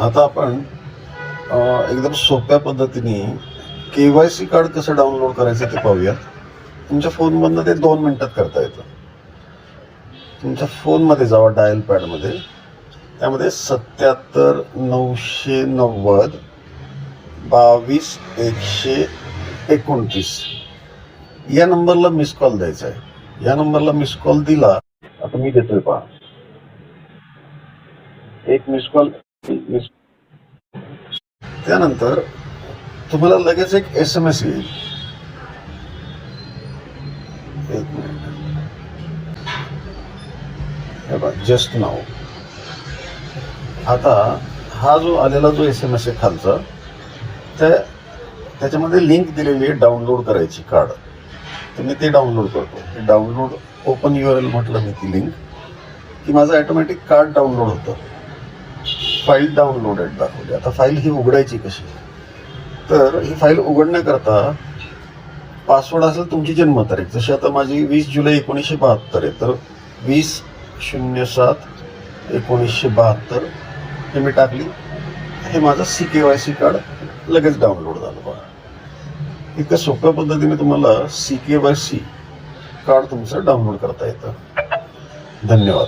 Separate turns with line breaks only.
आता आपण एकदम सोप्या पद्धतीने के वाय सी कार्ड कसं डाउनलोड करायचं ते पाहूयात. तुमच्या फोनमधनं ते दोन मिनिटात करता येतं. तुमच्या फोनमध्ये जावा डायल पॅडमध्ये. त्यामध्ये सत्याहत्तर नऊशे नव्वद बावीस एकशे एकोणतीस. या नंबरला मिस कॉल द्यायचा आहे. या नंबरला मिस कॉल दिला आता मी देतोय पहा. एक मिस कॉल त्यानंतर तुम्हाला लगेच एक एस एम एस येईल. एक मिनिट. जस्ट नाव आता हा जो आलेला जो एस एम एस आहे खालचा त्या त्याच्यामध्ये लिंक दिलेली आहे डाउनलोड करायची कार्ड तर मी ते डाउनलोड करतो. Download open U R L म्हटलं मी ती लिंक की माझं ॲटोमॅटिक कार्ड डाउनलोड होतं. फाईल डाउनलोडेड दाखवली. आता फाईल ही उघडायची कशी? तर ही फाईल उघडण्याकरता पासवर्ड असेल तुमची जन्मतारीख. जशी आता माझी वीस जुलै एकोणीसशे बहात्तर आहे तर वीस शून्य सात एकोणीसशे बहात्तर हे मी टाकली. हे माझं C K Y C card लगेच डाउनलोड झालं बघा. इतक्या सोप्या पद्धतीने तुम्हाला C K Y C card तुमचं डाउनलोड करता येतं. धन्यवाद.